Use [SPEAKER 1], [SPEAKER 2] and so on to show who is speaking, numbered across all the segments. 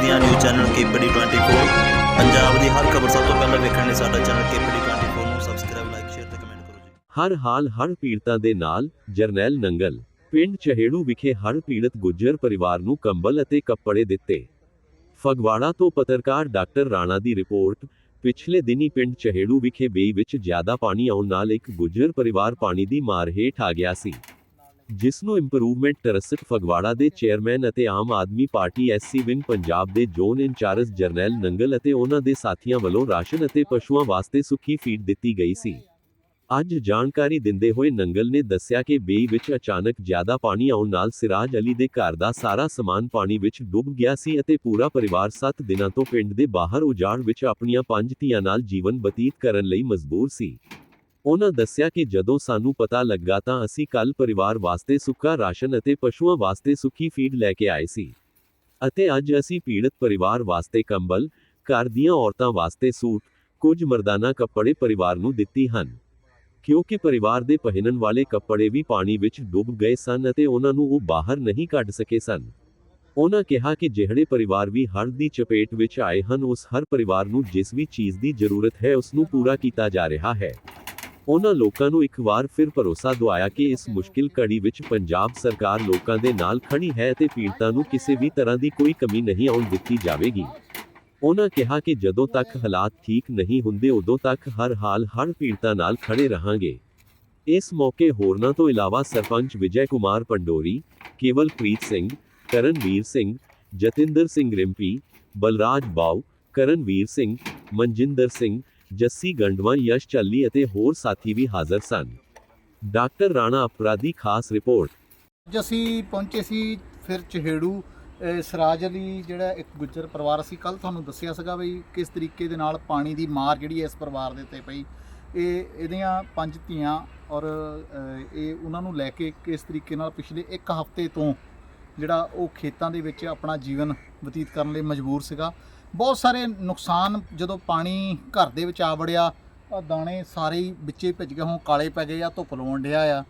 [SPEAKER 1] ਪੰਜਾਬ ਦੀਆਂ news channel KPD 24 Punjab ਦੀ ਹਰ ਖਬਰ ਸਭ ਤੋਂ ਪਹਿਲਾਂ ਵੇਖਣ ਲਈ ਸਾਡਾ ਚੈਨਲ ਕੇਪੀਡੀ 24 ਨੂੰ ਸਬਸਕ੍ਰਾਈਬ ਲਾਈਕ ਸ਼ੇਅਰ ਤੇ ਕਮੈਂਟ ਕਰੋ ਜੀ।
[SPEAKER 2] ਹਰ ਹਾਲ ਹੜ੍ਹ ਪੀੜਤਾਂ ਦੇ ਨਾਲ, ਜਰਨੈਲ ਨੰਗਲ, ਪਿੰਡ ਚਹੇੜੂ ਵਿਖੇ ਹੜ੍ਹ ਪੀੜਤ ਗੁੱਜਰ ਪਰਿਵਾਰ ਨੂੰ ਕੰਬਲ ਅਤੇ ਕੱਪੜੇ ਦਿੱਤੇ। ਫਗਵਾੜਾ ਤੋਂ ਪੱਤਰਕਾਰ ਡਾਕਟਰ ਰਾਣਾ ਦੀ ਰਿਪੋਰਟ, ਪਿਛਲੇ ਦਿਨੀ ਪਿੰਡ ਚਹੇੜੂ ਵਿਖੇ ਬੇਈ ਵਿੱਚ ਜ਼ਿਆਦਾ ਪਾਣੀ ਆਉਣ ਨਾਲ ਇੱਕ ਗੁੱਜਰ ਪਰਿਵਾਰ ਪਾਣੀ ਦੀ ਮਾਰ ਹੇਠ ਆ ਗਿਆ ਸੀ। ਜਿਸ ਨੂੰ ਇੰਪਰੂਵਮੈਂਟ ਟਰਸਟ ਫਗਵਾੜਾ ਦੇ ਚੇਅਰਮੈਨ ਅਤੇ Aam Aadmi party SC wing Punjab ਦੇ ਜ਼ੋਨ ਇੰਚਾਰਜ ਜਰਨੈਲ ਨੰਗਲ ਅਤੇ ਉਹਨਾਂ ਦੇ ਸਾਥੀਆਂ ਵੱਲੋਂ ਰਾਸ਼ਨ ਅਤੇ ਪਸ਼ੂਆਂ ਵਾਸਤੇ ਸੁੱਕੀ ਫੀਡ ਦਿੱਤੀ ਗਈ ਸੀ। ਅੱਜ ਜਾਣਕਾਰੀ ਦਿੰਦੇ ਹੋਏ ਨੰਗਲ ਨੇ ਦੱਸਿਆ ਕਿ ਬੇਈ ਵਿੱਚ ਅਚਾਨਕ ਜ਼ਿਆਦਾ ਪਾਣੀ ਆਉਣ ਨਾਲ ਸਿਰਾਜ ਅਲੀ ਦੇ ਘਰ ਦਾ ਸਾਰਾ ਸਮਾਨ ਪਾਣੀ ਵਿੱਚ ਡੁੱਬ ਗਿਆ ਸੀ ਅਤੇ ਪੂਰਾ ਪਰਿਵਾਰ 7 ਦਿਨਾਂ ਤੋਂ ਪਿੰਡ ਦੇ ਬਾਹਰ ਉਜਾੜ ਵਿੱਚ ਆਪਣੀਆਂ ਪੰਜ ਧੀਆਂ ਨਾਲ ਜੀਵਨ ਬਤੀਤ ਕਰਨ ਲਈ ਮਜਬੂਰ ਸੀ। ਉਹਨਾਂ ਦੱਸਿਆ ਕਿ ਜਦੋਂ ਸਾਨੂੰ ਪਤਾ ਲੱਗਾ ਤਾਂ ਅਸੀਂ ਕੱਲ ਪਰਿਵਾਰ ਵਾਸਤੇ ਸੁੱਕਾ ਰਾਸ਼ਨ ਅਤੇ ਪਸ਼ੂਆਂ ਵਾਸਤੇ ਸੁੱਕੀ ਫੀਡ ਲੈ ਕੇ ਆਏ ਸੀ। ਅਤੇ ਅੱਜ ਅਸੀਂ ਪੀੜਤ ਪਰਿਵਾਰ ਵਾਸਤੇ ਕੰਬਲ, ਘਰ ਦੀਆਂ ਔਰਤਾਂ ਵਾਸਤੇ ਸੂਟ, ਕੁਝ ਮਰਦਾਨਾ ਕੱਪੜੇ ਪਰਿਵਾਰ ਨੂੰ ਦਿੱਤੀ ਹਨ। ਕਿਉਂਕਿ ਪਰਿਵਾਰ ਦੇ ਪਹਿਨਣ ਵਾਲੇ ਕੱਪੜੇ ਵੀ ਪਾਣੀ ਵਿੱਚ ਡੁੱਬ ਗਏ ਸਨ ਅਤੇ ਉਹਨਾਂ ਨੂੰ ਉਹ ਬਾਹਰ ਨਹੀਂ ਕੱਢ ਸਕੇ ਸਨ। ਉਹਨਾਂ ਕਿਹਾ ਕਿ ਜਿਹੜੇ ਪਰਿਵਾਰ ਵੀ ਹੜ੍ਹ ਦੀ ਚਪੇਟ ਵਿੱਚ ਆਏ ਹਨ, ਉਸ ਹਰ ਪਰਿਵਾਰ ਨੂੰ ਜਿਸ ਵੀ ਚੀਜ਼ ਦੀ ਜ਼ਰੂਰਤ ਹੈ, ਉਸ ਨੂੰ ਪੂਰਾ ਕੀਤਾ ਜਾ ਰਿਹਾ ਹੈ। ਉਹਨਾਂ ਲੋਕਾਂ ਨੂੰ ਇੱਕ ਵਾਰ ਫਿਰ ਭਰੋਸਾ ਦਿਵਾਇਆ ਕਿ ਇਸ ਮੁਸ਼ਕਿਲ ਘੜੀ ਵਿੱਚ ਪੰਜਾਬ ਸਰਕਾਰ ਲੋਕਾਂ ਦੇ ਨਾਲ ਖੜੀ ਹੈ ਅਤੇ ਪੀੜਤਾਂ ਨੂੰ ਕਿਸੇ ਵੀ ਤਰ੍ਹਾਂ ਦੀ ਕੋਈ ਕਮੀ ਨਹੀਂ ਆਉਣ ਦਿੱਤੀ ਜਾਵੇਗੀ। ਉਹਨਾਂ ਕਿਹਾ ਕਿ ਜਦੋਂ ਤੱਕ ਹਾਲਾਤ ਠੀਕ ਨਹੀਂ ਹੁੰਦੇ ਉਦੋਂ ਤੱਕ ਹਰ ਹਾਲ ਹਰ ਪੀੜਤਾਂ ਨਾਲ ਖੜੇ ਰਹਾਂਗੇ। ਇਸ ਮੌਕੇ ਹੋਰਨਾਂ ਤੋਂ ਇਲਾਵਾ ਸਰਪੰਚ ਵਿਜੈ ਕੁਮਾਰ ਪੰਡੋਰੀ ਕੇਵਲਪ੍ਰੀਤ ਸਿੰਘ, ਕਰਨਵੀਰ ਸਿੰਘ, ਜਤਿੰਦਰ ਸਿੰਘ ਰਿੰਪੀ, ਬਲਰਾਜ ਬਾਉ ਕਰਨਵੀਰ ਸਿੰਘ, ਮਨਜਿੰਦਰ ਸਿੰਘ ਜੱਸੀ ਗੰਡਵਾ ਯਸ਼ ਚੱਲੀ ਅਤੇ ਹੋਰ ਸਾਥੀ ਵੀ ਹਾਜ਼ਰ ਸਨ। ਡਾਕਟਰ ਰਾਣਾ ਅਪਰਾਧੀ ਖਾਸ ਰਿਪੋਰਟ।
[SPEAKER 3] ਅੱਜ ਅਸੀਂ ਪਹੁੰਚੇ ਸੀ ਫਿਰ ਚਹੇੜੂ ਅਹ ਸਰਾਜ ਅਲੀ ਜਿਹੜਾ ਇੱਕ ਗੁੱਜਰ ਪਰਿਵਾਰ ਸੀ ਕੱਲ ਤੁਹਾਨੂੰ ਦੱਸਿਆ ਸੀਗਾ ਵੀ ਕਿਸ ਤਰੀਕੇ ਦੇ ਨਾਲ ਪਾਣੀ ਦੀ ਮਾਰ ਜਿਹੜੀ ਹੈ ਇਸ ਪਰਿਵਾਰ ਦੇ ਉੱਤੇ ਪਈ। ਇਹ ਇਹਦੀਆਂ ਪੰਜ ਧੀਆਂ ਔਰ ਅਹ, ਇਹ ਉਹਨਾਂ ਨੂੰ ਲੈ ਕੇ ਕਿਸ ਤਰੀਕੇ ਨਾਲ ਪਿਛਲੇ ਇੱਕ ਹਫ਼ਤੇ ਤੋਂ ਜਿਹੜਾ ਉਹ ਖੇਤਾਂ ਦੇ ਵਿੱਚ ਆਪਣਾ ਜੀਵਨ ਬਤੀਤ ਕਰਨ ਲਈ ਮਜਬੂਰ ਸੀਗਾ। ਬਹੁਤ ਸਾਰੇ ਨੁਕਸਾਨ ਜਦੋਂ ਪਾਣੀ ਘਰ ਦੇ ਵਿੱਚ ਆ ਵੜਿਆ ਦਾਣੇ ਸਾਰੇ ਹੀ ਵਿੱਚੇ ਭਿੱਜ ਗਏ, ਹੁਣ ਕਾਲੇ ਪੈ ਗਏ ਆ ਧੁੱਪ ਲਾਉਣ ਡਿਆ ਆ।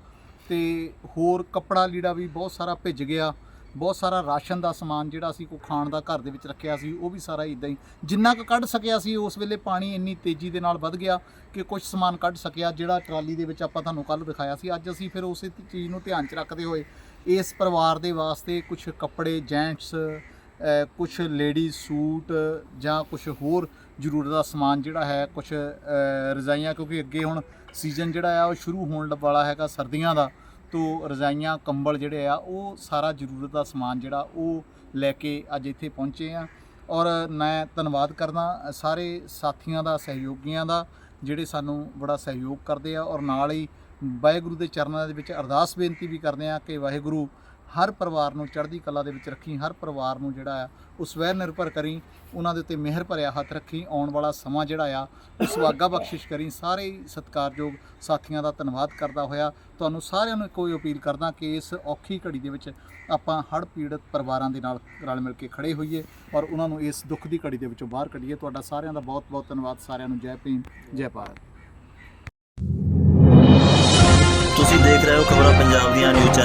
[SPEAKER 3] ਤੇ ਹੋਰ ਕੱਪੜਾ ਲੀੜਾ ਵੀ ਬਹੁਤ ਸਾਰਾ ਭਿੱਜ ਗਿਆ। ਬਹੁਤ ਸਾਰਾ ਰਾਸ਼ਨ ਦਾ ਸਮਾਨ ਜਿਹੜਾ ਸੀ ਕੋ ਖਾਣ ਦਾ ਘਰ ਦੇ ਵਿੱਚ ਰੱਖਿਆ ਸੀ, ਉਹ ਵੀ ਸਾਰਾ ਇਦਾਂ ਹੀ। ਜਿੰਨਾ ਕੁ ਕੱਢ ਸਕਿਆ ਸੀ, ਉਸ ਵੇਲੇ ਪਾਣੀ ਇੰਨੀ ਤੇਜ਼ੀ ਦੇ ਨਾਲ ਵੱਧ ਗਿਆ ਕਿ ਕੁਝ ਸਮਾਨ ਕੱਢ ਸਕਿਆ, ਜਿਹੜਾ ਟਰਾਲੀ ਦੇ ਵਿੱਚ ਆਪਾਂ ਤੁਹਾਨੂੰ ਕੱਲ ਦਿਖਾਇਆ ਸੀ। ਅੱਜ ਅਸੀਂ ਫਿਰ ਉਸੇ ਚੀਜ਼ ਨੂੰ ਧਿਆਨ 'ਚ ਰੱਖਦੇ ਹੋਏ, ਇਸ ਪਰਿਵਾਰ ਦੇ ਵਾਸਤੇ ਕੁਝ ਕੱਪੜੇ, ਜੈਂਟਸ ਕੁਝ ਲੇਡੀ ਸੂਟ ਜਾਂ ਕੁਝ ਹੋਰ ਜ਼ਰੂਰਤ ਦਾ ਸਮਾਨ ਜਿਹੜਾ ਹੈ ਕੁਝ ਰਜ਼ਾਈਆਂ, ਕਿਉਂਕਿ ਅੱਗੇ ਹੁਣ ਸੀਜ਼ਨ ਜਿਹੜਾ ਆ, ਉਹ ਸ਼ੁਰੂ ਹੋਣ ਲ- ਵਾਲਾ ਹੈਗਾ ਸਰਦੀਆਂ ਦਾ। ਤੋਂ ਰਜ਼ਾਈਆਂ, ਕੰਬਲ ਜਿਹੜੇ ਆ, ਉਹ ਸਾਰਾ ਜ਼ਰੂਰਤ ਦਾ ਸਮਾਨ ਜਿਹੜਾ, ਉਹ ਲੈ ਕੇ ਅੱਜ ਇੱਥੇ ਪਹੁੰਚੇ ਆ। ਔਰ ਮੈਂ ਧੰਨਵਾਦ ਕਰਦਾ ਸਾਰੇ ਸਾਥੀਆਂ ਦਾ, ਸਹਿਯੋਗੀਆਂ ਦਾ, ਜਿਹੜੇ ਸਾਨੂੰ ਬੜਾ ਸਹਿਯੋਗ ਕਰਦੇ ਆ। ਔਰ ਨਾਲ ਹੀ ਵਾਹਿਗੁਰੂ ਦੇ ਚਰਨਾਂ ਦੇ ਵਿੱਚ ਅਰਦਾਸ ਬੇਨਤੀ ਵੀ ਕਰਦੇ ਆ ਕਿ ਵਾਹਿਗੁਰੂ ਹਰ ਪਰਿਵਾਰ ਨੂੰ ਚੜ੍ਹਦੀ ਕਲਾ ਦੇ ਵਿੱਚ ਰੱਖੀ, ਹਰ ਪਰਿਵਾਰ ਨੂੰ ਜਿਹੜਾ ਆ, ਉਹ ਸਵੈ ਨਿਰਭਰ ਕਰੀ, ਉਹਨਾਂ ਦੇ ਉੱਤੇ ਮਿਹਰ ਭਰਿਆ ਹੱਥ ਰੱਖੀ, ਆਉਣ ਵਾਲਾ ਸਮਾਂ ਜਿਹੜਾ ਆ, ਉਹ ਸੁਆਗਾ ਬਖਸ਼ਿਸ਼ ਕਰੀ। ਸਾਰੇ ਹੀ ਸਤਿਕਾਰਯੋਗ ਸਾਥੀਆਂ ਦਾ ਧੰਨਵਾਦ ਕਰਦਾ ਹੋਇਆ। ਤੁਹਾਨੂੰ ਸਾਰਿਆਂ ਨੂੰ ਕੋਈ ਅਪੀਲ ਕਰਦਾ ਕਿ ਇਸ ਔਖੀ ਘੜੀ ਦੇ ਵਿੱਚ ਆਪਾਂ ਹੜ੍ਹ ਪੀੜਤ ਪਰਿਵਾਰਾਂ ਦੇ ਨਾਲ ਰਲ ਮਿਲ ਕੇ ਖੜੇ ਹੋਈਏ ਔਰ ਉਹਨਾਂ ਨੂੰ ਇਸ ਦੁੱਖ ਦੀ ਘੜੀ ਦੇ ਵਿੱਚੋਂ ਬਾਹਰ ਕੱਢੀਏ। ਤੁਹਾਡਾ ਸਾਰਿਆਂ ਦਾ ਬਹੁਤ ਬਹੁਤ ਧੰਨਵਾਦ। ਸਾਰਿਆਂ ਨੂੰ ਜੈ ਭੀਮ, ਜੈ ਭਾਰਤ।
[SPEAKER 1] ਤੁਸੀਂ ਦੇਖ ਰਹੇ ਹੋ ਖਬਰਾਂ ਪੰਜਾਬ ਦੀਆਂ ਨਿਊਜ਼